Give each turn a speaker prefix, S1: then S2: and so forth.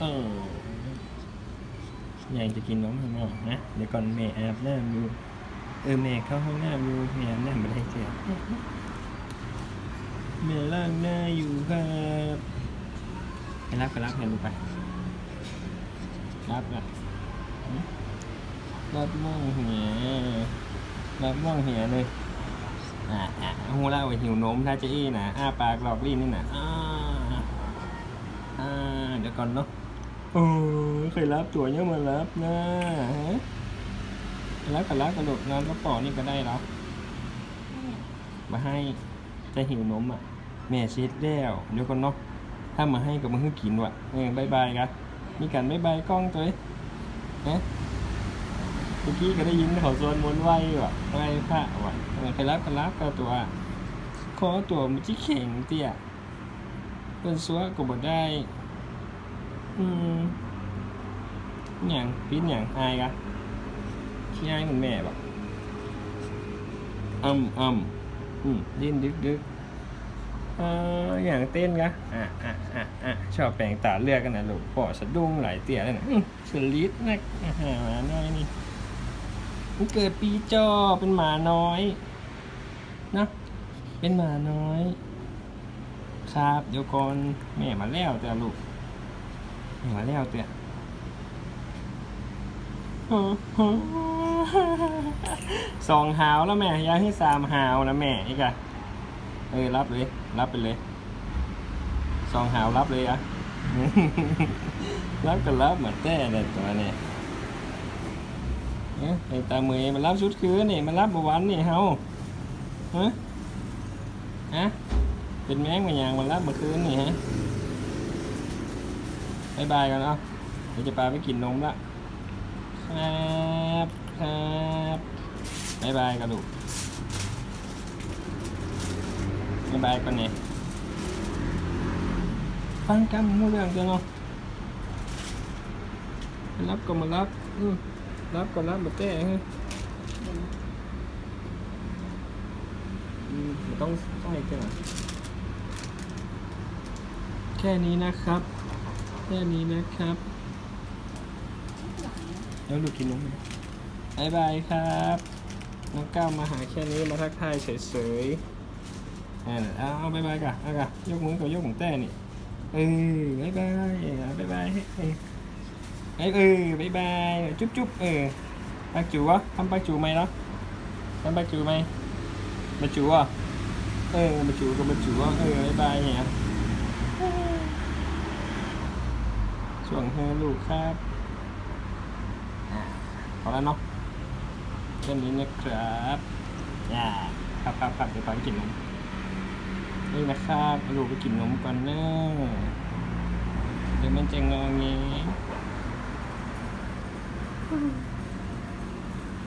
S1: เออยากจะกินนมให้น้อนะ เดี๋ยวก่อนแม่อาบน้ำอยู่ เออแม่เข้าห้องน้ำอยู่แม่อาบน้ำไม่ได้เสียแม่ล้างหน้าอยู่ครับไปรับก็รับกันดูไปรับอะรับม่องเหียรับม่องเหียเลยอะอะหูเล่าว่าหิวนมถ้าจะอี้นะอ้าปากหลอกลิ้นนี่นะอ่าอ่าเดี๋ยวก่อนเนาะ โอ้เคยรับตัวเนี่ยมารับนะฮะรับกับรับกระโดดงานกระป๋อนี่ก็ได้แล้วมาให้จะหิวนมอะ แม่เช็ดแล้วเดี๋ยวก่อนเนาะถ้ามาให้กับมาให้กินว่ะเออบายบายกันมีกันบายบายกล้องตัวเองฮะเมื่อกี้ก็ได้ยินเขาชวนมวนไหวว่ะไหวพระว่ะเออเคยรับกันรับกับตัวขอตัวมันที่เข่งเตี้ยเป็นซัวก็บ่ได้ อืมอย่างปิ้นอย่างอายกะขี้อายเหมือนแม่ปะอืมอืมอืมดิ้นดึกดึกเอออย่างเต้นกะอะอะอะอะชอบแปลงตาเลือกกันนะลูกปอสะดุ้งหลายเตี่ยเลยนะสลิดนักอาหาน้อยนี่มันเกิดปีจอเป็นหมาน้อยนะเป็นหมาน้อย ครับเดี๋ยวก่อนแม่มาแล้วแต่ลูก มาแล้วเตี้ยสองหาวแล้วแม่ยากให้สามหาวนะแม่อีกอะเออรับเลย รับไปเลยสองหาวรับเลยอะรับก็รับเหมือนแต่เลยตัวเนี่ยเอ๊ะไอ้ตาเมยมันรับชุดคืนนี่มันรับบวันนี่เฮาฮะฮะเป็นแมงมันยางมันรับเมื่อคืนนี่ฮะ บายบายกันเนาะเดี๋ยวจะพาไปกินนมละครับครับบายบายกันลูกบายบายกันเนี่ยฟังกันมูเรื่องจังเนาะรับก็มารับรับก็รับแบบแต่ฮะอืมไม่ต้องใส่กันอแค่นี้นะครับ แค่นี้นะครับ แล้วลูกกินนมไหมบายบายครับ น้องก้าวมาหาแค่นี้มาทักทายเฉยๆอ่าเอาเอาบายบายกะเอากะยกมือกับยกของแต่นี่เออบายบายอะบายบายเฮ้ยเอ้ยเอ้ยเออบายบายจุ๊บจุ๊บเออปักจูวะทำปักจูไหมเนาะทำปักจูไหมมาจูวะเออมาจูก็มาจูวะเออบายบายเนี่ย ส่วนเธอลูกครับอ่าพอแล้วเนาะแค่นี้นะครับอ่าครับครับครับเดี๋ยวไปกินนมนี่นะครับเอาลูกไปกินนมก่อนเนอะเดี๋ยวมันจะงอแง